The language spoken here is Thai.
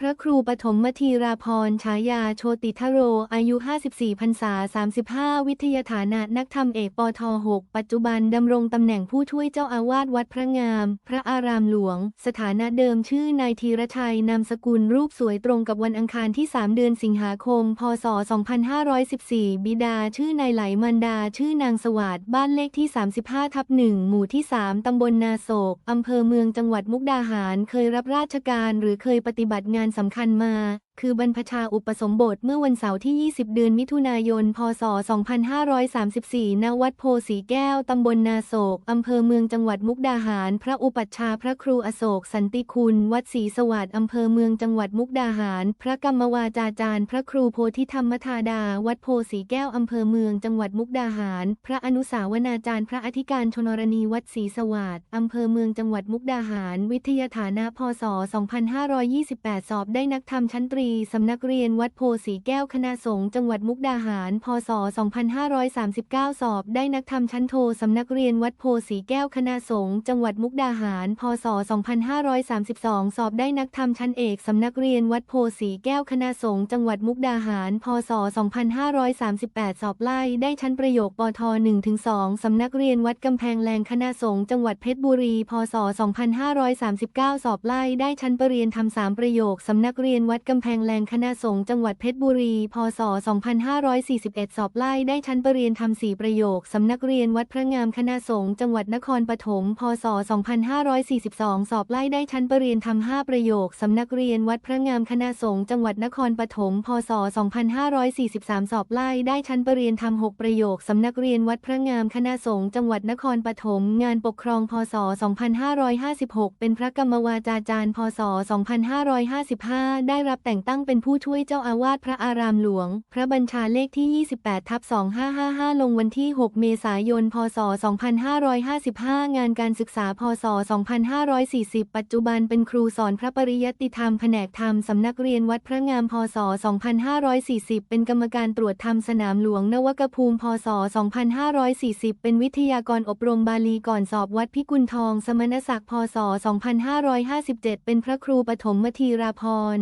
พระครูปฐมมธีราพรฉายาโชติทโร อายุ 54พรรษา 35 วิทยาฐานะนักธรรมเอกปท6ปัจจุบันดำรงตำแหน่งผู้ช่วยเจ้าอาวาสวัดพระงาม พระอารามหลวง สถานะเดิมชื่อนายธีรชัย นามสกุลรูปสวยตรงกับวันอังคารที่ 3 เดือนสิงหาคม พศ 2514 บิดาชื่อนายไหลมันดา ชื่อนางสวัสด์บ้านเลขที่ 35ทับ1หมู่ที่ 3ตำบลนาโศกอำเภอเมืองจังหวัดมุกดาหาร เคยรับราชการหรือเคยปฏิบัติงานสำคัญมา คือบรรพชาอุปสมบทเมื่อวันเสาร์ที่ 20 เดือนมิถุนายน พศ 2534 ณ วัดโพสีแก้ว ตำบลนาโศก อำเภอเมืองจังหวัดมุกดาหาร พระอุปัชฌาย์พระครูอโศก สันติคุณ วัดศรีสวัสดิ์อำเภอเมืองจังหวัดมุกดาหาร พระกรรมวาจาจารย์ พระครูโพธิธรรมธาดา วัดโพสีแก้ว อำเภอเมืองจังหวัดมุกดาหาร พระอนุสาวนาจารย์พระอธิการชนรณีวัดศรีสวัสดิ์อำเภอเมืองจังหวัดมุกดาหาร วิทยาฐานะพศ 2528 สอบได้นักธรรมชั้นตรีสำนักเรียนวัดโพสีแก้วคณะสงฆ์จังหวัดมุกดาหาร พศ 2539 สอบ ได้นักธรรมชั้นโทสำนักเรียนวัดโพสีแก้วคณะสงฆ์จังหวัดมุกดาหาร พศ 2532 สอบ ได้นักธรรมชั้นเอกสำนักเรียนวัดโพสีแก้วคณะสงฆ์จังหวัดมุกดาหาร พศ 2538 สอบไล่ ได้ชั้นประโยคปท1-2สำนักเรียนวัดกำแพงแรงคณะสงฆ์จังหวัดเพชรบุรี พศ 2539 สอบไล่ ได้ชั้นประเรียนทำสามประโยคสำนักเรียนวัดกำแพงแรงคณะสงฆ์จังหวัดเพชรบุรี พศ 2541 สอบไล่ได้ชั้นประเรียนทำสีประโยค สำนักเรียนวัดพระงามคณะสงฆ์จังหวัดนครปฐม พศ 2542 สอบไล่ได้ชั้นประเรียนทำห้าประโยค สำนักเรียนวัดพระงามคณะสงฆ์จังหวัดนครปฐม พศ 2543 สอบไล่ได้ชั้นประเรียนทำหกประโยค สำนักเรียนวัดพระงามคณะสงฆ์จังหวัดนครปฐม งานปกครอง พศ 2556 เป็นพระกรรมวาจาจารย์ พศ 2555 ได้รับแต่งตั้งเป็นผู้ช่วยเจ้าอาวาสพระอารามหลวง พระบัญชาเลขที่ 28ทับ2555 ลงวันที่ 6 เมษายน พศ 2555 งานการศึกษา พศ 2540 ปัจจุบันเป็นครูสอนพระปริยัติธรรมแผนกธรรมสำนักเรียนวัดพระงาม พศ 2540 เป็นกรรมการตรวจธรรมสนามหลวงนวกภูมิ พศ 2540 เป็นวิทยากรอบรมบาลีก่อนสอบวัดพิกุลทอง สมณศักดิ์ พศ 2557 เป็นพระครูปฐมมธีราพร